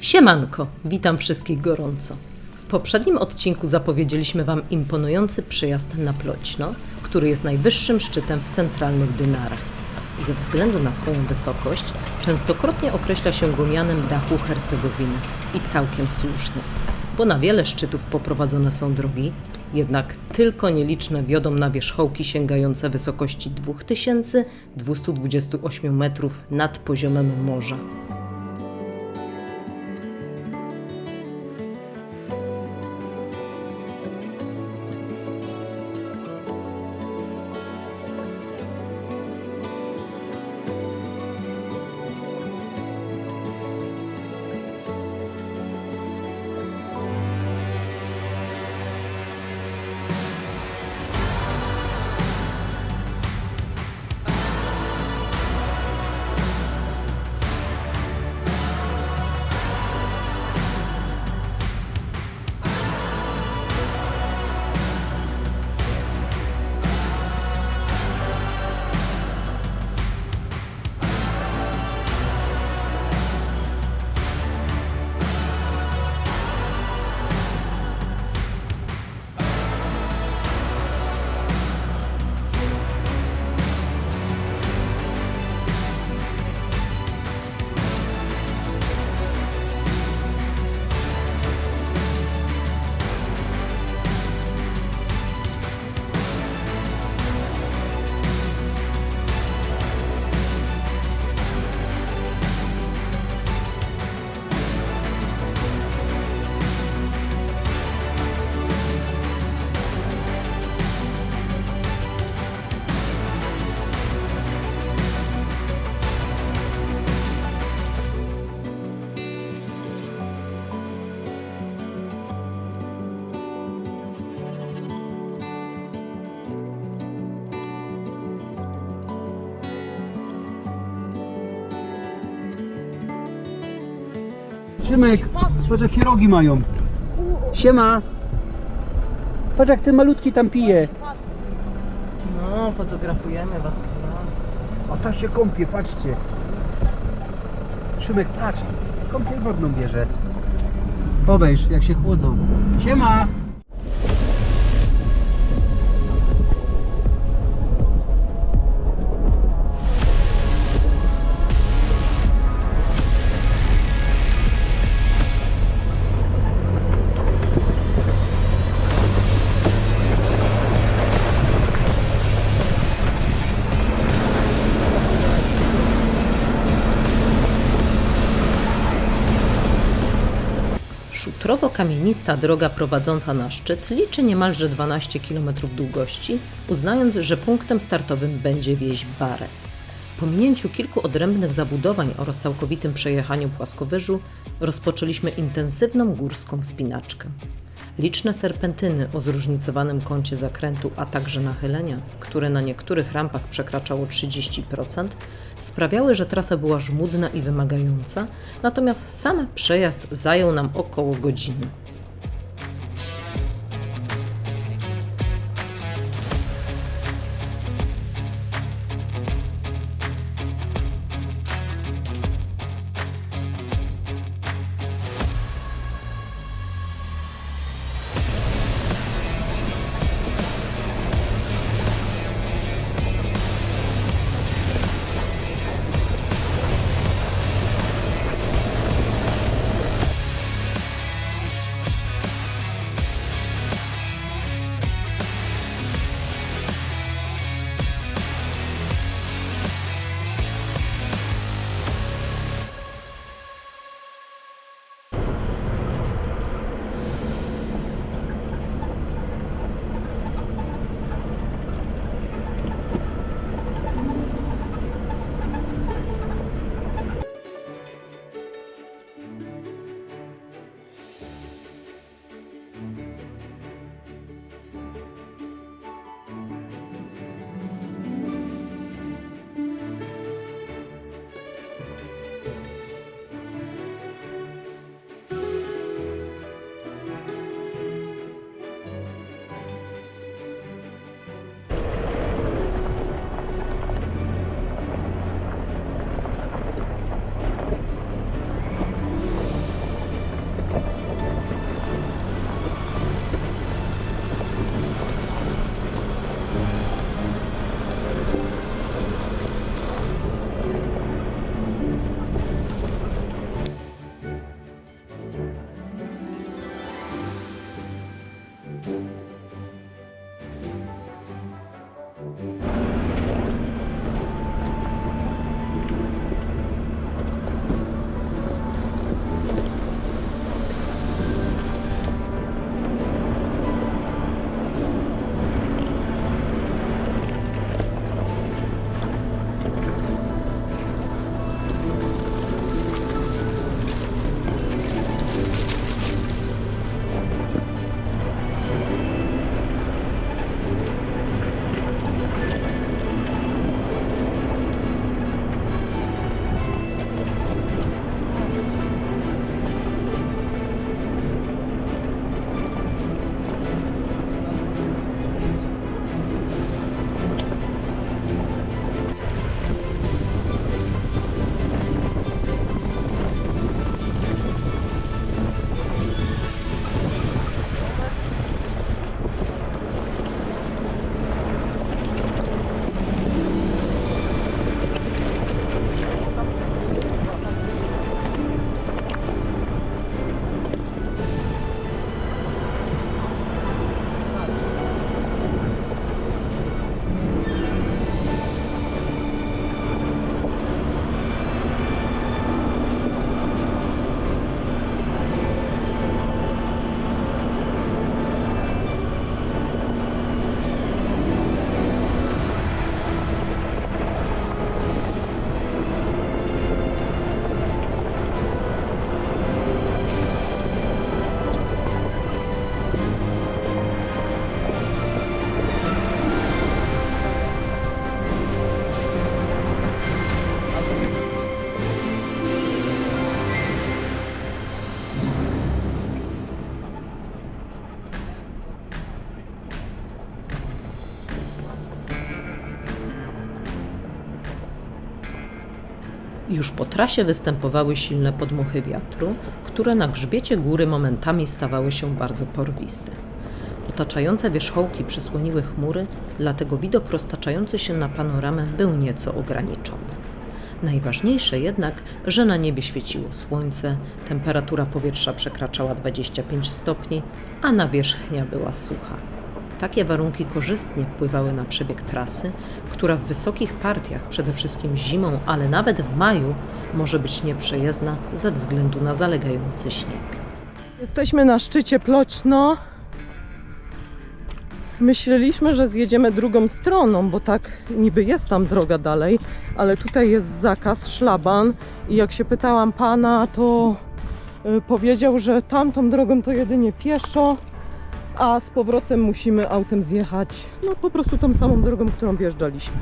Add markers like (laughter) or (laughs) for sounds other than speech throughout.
Siemanko, witam wszystkich gorąco. W poprzednim odcinku zapowiedzieliśmy Wam imponujący przyjazd na Ploćno, który jest najwyższym szczytem w centralnych Dynarach. Ze względu na swoją wysokość częstokrotnie określa się go mianem dachu Hercegowiny i całkiem słusznie, bo na wiele szczytów poprowadzone są drogi, jednak tylko nieliczne wiodą na wierzchołki sięgające wysokości 2228 metrów nad poziomem morza. Szymek, patrz jakie rogi mają. Siema. Patrz jak ten malutki tam pije. No, fotografujemy Was. A ta się kąpie, patrzcie. Szymek, patrz. Kąpiel wodną bierze. Obejrz, jak się chłodzą. Siema. Szutrowo-kamienista droga prowadząca na szczyt liczy niemalże 12 km długości, uznając, że punktem startowym będzie wieś Barę. Po minięciu kilku odrębnych zabudowań oraz całkowitym przejechaniu płaskowyżu rozpoczęliśmy intensywną górską wspinaczkę. Liczne serpentyny o zróżnicowanym kącie zakrętu, a także nachylenia, które na niektórych rampach przekraczało 30%, sprawiały, że trasa była żmudna i wymagająca, natomiast sam przejazd zajął nam około godziny. Już po trasie występowały silne podmuchy wiatru, które na grzbiecie góry momentami stawały się bardzo porwiste. Otaczające wierzchołki przysłoniły chmury, dlatego widok roztaczający się na panoramę był nieco ograniczony. Najważniejsze jednak, że na niebie świeciło słońce, temperatura powietrza przekraczała 25 stopni, a nawierzchnia była sucha. Takie warunki korzystnie wpływały na przebieg trasy, która w wysokich partiach, przede wszystkim zimą, ale nawet w maju, może być nieprzejezdna ze względu na zalegający śnieg. Jesteśmy na szczycie Ploćno. Myśleliśmy, że zjedziemy drugą stroną, bo tak niby jest tam droga dalej, ale tutaj jest zakaz, szlaban i jak się pytałam pana, to y, powiedział, że tamtą drogą to jedynie pieszo, a z powrotem musimy autem zjechać, no po prostu tą samą drogą, którą wjeżdżaliśmy.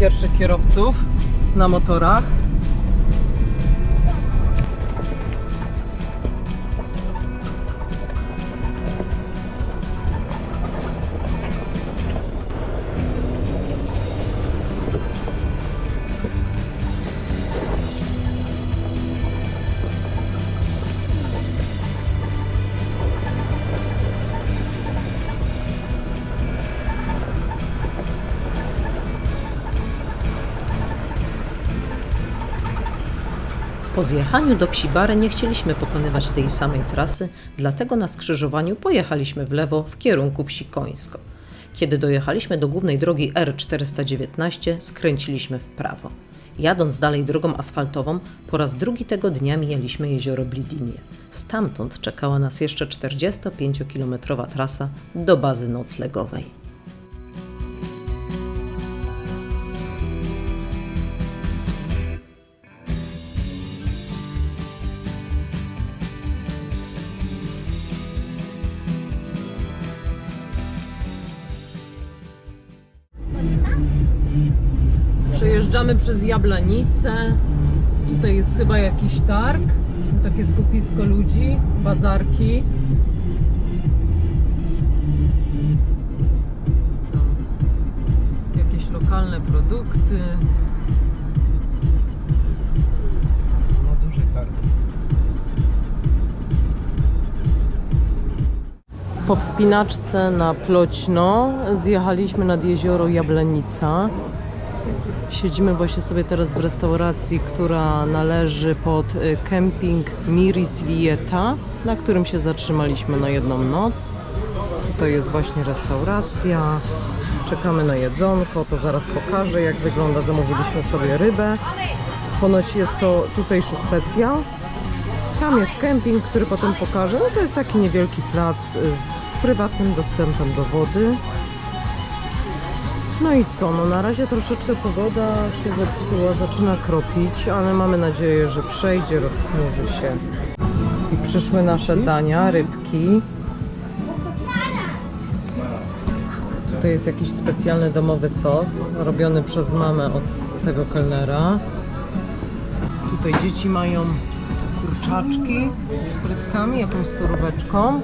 Pierwszych kierowców na motorach. Po zjechaniu do wsi Bary nie chcieliśmy pokonywać tej samej trasy, dlatego na skrzyżowaniu pojechaliśmy w lewo w kierunku wsi Końsko. Kiedy dojechaliśmy do głównej drogi R419, skręciliśmy w prawo. Jadąc dalej drogą asfaltową, po raz drugi tego dnia mijaliśmy jezioro Blidinie. Stamtąd czekała nas jeszcze 45-kilometrowa trasa do bazy noclegowej. Przejeżdżamy przez Jablanicę. Tutaj jest chyba jakiś targ. Takie skupisko ludzi, bazarki. Jakieś lokalne produkty. No duży targ. Po wspinaczce na Ploćno zjechaliśmy nad jezioro Jablanica. Siedzimy właśnie sobie teraz w restauracji, która należy pod y, kemping Miris Vieta, na którym się zatrzymaliśmy na jedną noc. Tutaj jest właśnie restauracja. Czekamy na jedzonko, to zaraz pokażę jak wygląda. Zamówiliśmy sobie rybę. Ponoć jest to tutejszy specjal. Tam jest kemping, który potem pokażę. No to jest taki niewielki plac z prywatnym dostępem do wody. No i co? No na razie troszeczkę pogoda się zepsuła, zaczyna kropić, ale mamy nadzieję, że przejdzie, rozchmurzy się. I przyszły nasze dania, rybki. Tutaj jest jakiś specjalny domowy sos, robiony przez mamę od tego kelnera. Tutaj dzieci mają kurczaczki z frytkami, jakąś suróweczką.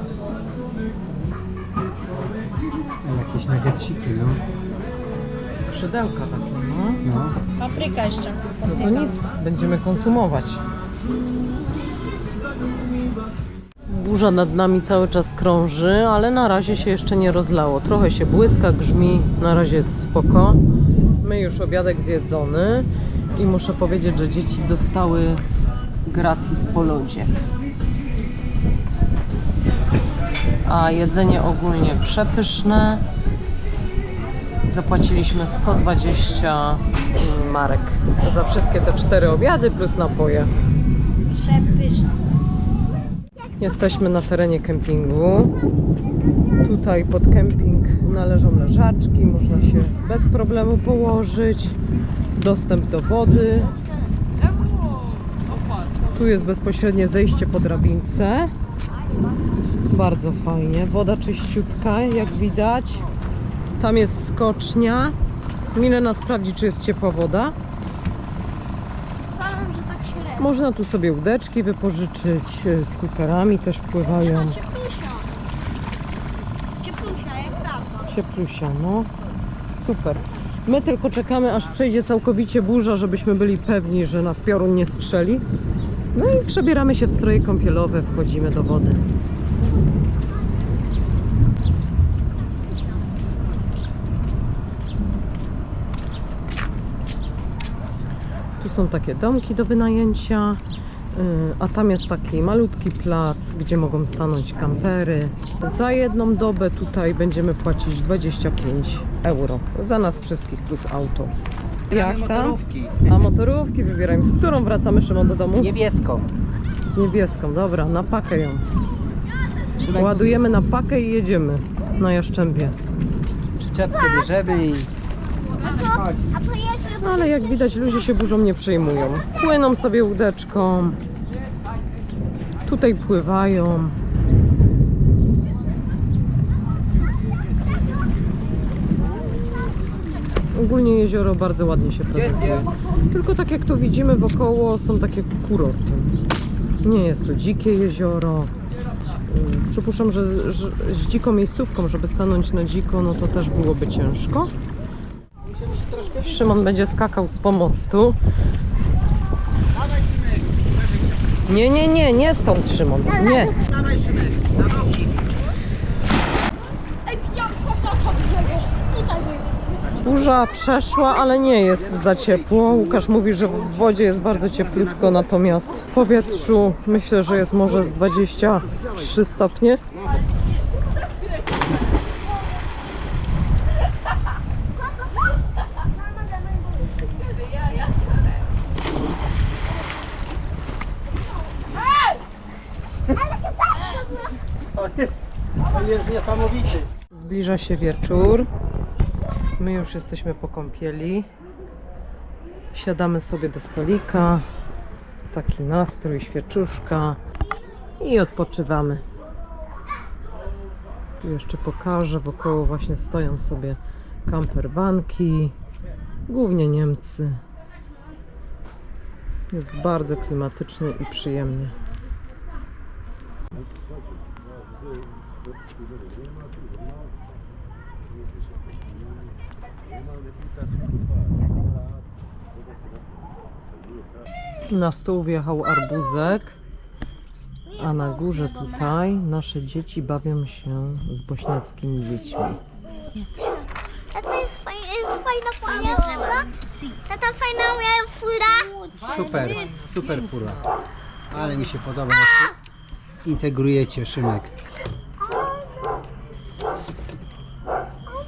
Jakieś nuggetsiki, no. Skrzydełka takie, no. no. Papryka jeszcze. No to nic, będziemy konsumować. Burza nad nami cały czas krąży, ale na razie się jeszcze nie rozlało. Trochę się błyska, grzmi, na razie jest spoko. My już obiadek zjedzony i muszę powiedzieć, że dzieci dostały gratis po lodzie. A jedzenie ogólnie przepyszne. Zapłaciliśmy 120 marek za wszystkie te cztery obiady plus napoje. Przepyszna. Jesteśmy na terenie kempingu. Tutaj pod kemping należą leżaczki, można się bez problemu położyć. Dostęp do wody. Tu jest bezpośrednie zejście po drabince. Bardzo fajnie. Woda czyściutka, jak widać. Tam jest skocznia. Milena sprawdzi, czy jest ciepła woda. Że tak średnio. Można tu sobie łódeczki wypożyczyć, e, skuterami też pływają. Cieplusia. Cieplusia, jak dawno. Cieplusia, no. Super. My tylko czekamy, aż przejdzie całkowicie burza, żebyśmy byli pewni, że nas piorun nie strzeli. No i przebieramy się w stroje kąpielowe, wchodzimy do wody. Są takie domki do wynajęcia, yy, a tam jest taki malutki plac, gdzie mogą stanąć kampery. Za jedną dobę tutaj będziemy płacić 25 euro. Za nas wszystkich plus auto. Jak tam? motorówki. A motorówki wybierajmy. Z którą wracamy Szymon do domu? Niebieską. Z niebieską, dobra, na pakę ją. Ładujemy na pakę i jedziemy na Jaszczębie. Przyczepkę bierzemy i... No, ale jak widać ludzie się burzą nie przejmują. Płyną sobie łódeczką. Tutaj pływają. Ogólnie jezioro bardzo ładnie się prezentuje. Tylko tak jak tu widzimy wokoło są takie kurorty. Nie jest to dzikie jezioro. Przypuszczam, że z dziką miejscówką, żeby stanąć na dziko, no to też byłoby ciężko. Szymon będzie skakał z pomostu. Nie, nie, nie, nie stąd Szymon. Nie. Dawaj Szymek, na nogi. Ej, widziałam sandacza dużego. Tutaj był. Burza przeszła, ale nie jest za ciepło. Łukasz mówi, że w wodzie jest bardzo cieplutko, natomiast w powietrzu myślę, że jest może z 23 stopnie. On jest, jest niesamowity. Zbliża się wieczór. My już jesteśmy po kąpieli. Siadamy sobie do stolika. Taki nastrój, świeczuszka. I odpoczywamy. Tu jeszcze pokażę. Wokoło właśnie stoją sobie kamperbanki. Głównie Niemcy. Jest bardzo klimatycznie i przyjemnie. Na stół wjechał arbuzek, a na górze tutaj nasze dzieci bawią się z bośniackimi dziećmi. A to jest, fajna, jest fajna pamiątka. Tata fajna moja fura. Super, super fura. Ale mi się podoba, jak się integrujecie, Szymek.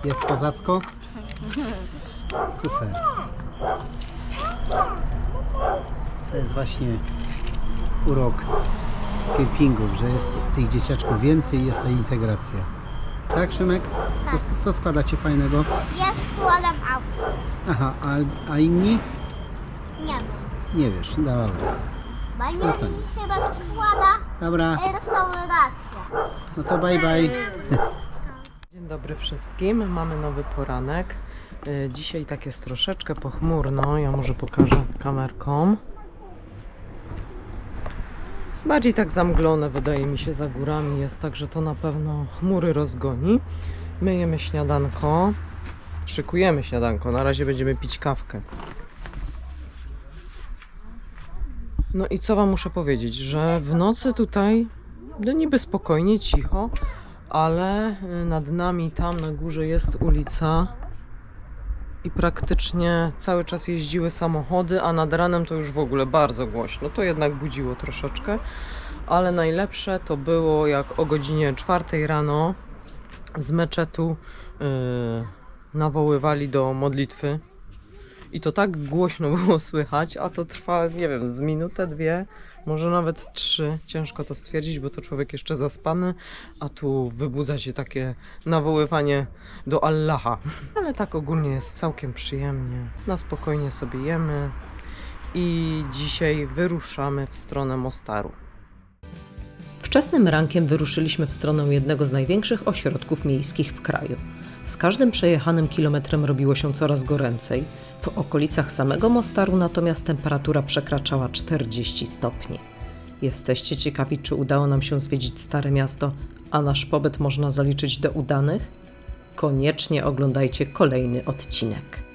Jest kozacko? Super. To jest właśnie urok kempingów, że jest tych dzieciaczków więcej i jest ta integracja. Tak, Szymek? Co, co składacie fajnego? Ja składam auto. Aha, a, a inni? Nie wiem. Nie wiesz, dobra. Bo nie No to się rozkłada Dobra, restauracja. no to bye bye. Dobry wszystkim, mamy nowy poranek. Y, Dzisiaj tak jest troszeczkę pochmurno, ja może pokażę kamerką. Bardziej tak zamglone wydaje mi się za górami jest, także to na pewno chmury rozgoni. Myjemy śniadanko, szykujemy śniadanko, na razie będziemy pić kawkę. No i co wam muszę powiedzieć, że w nocy tutaj no niby spokojnie, cicho, ale y, nad nami tam na górze jest ulica i praktycznie cały czas jeździły samochody, a nad ranem to już w ogóle bardzo głośno. To jednak budziło troszeczkę, ale najlepsze to było jak o godzinie 4 rano z meczetu yy, nawoływali do modlitwy. I to tak głośno (laughs) było słychać, a to trwa, nie wiem, z minutę, dwie, może nawet trzy. Ciężko to stwierdzić, bo to człowiek jeszcze zaspany, a tu wybudza się takie nawoływanie do Allaha. (laughs) Ale tak ogólnie jest całkiem przyjemnie. Na spokojnie sobie jemy i dzisiaj wyruszamy w stronę Mostaru. Wczesnym rankiem wyruszyliśmy w stronę jednego z największych ośrodków miejskich w kraju. Z każdym przejechanym kilometrem robiło się coraz goręcej. W okolicach samego Mostaru natomiast temperatura przekraczała 40 stopni. Jesteście ciekawi, czy udało nam się zwiedzić Stare Miasto, a nasz pobyt można zaliczyć do udanych? Koniecznie oglądajcie kolejny odcinek.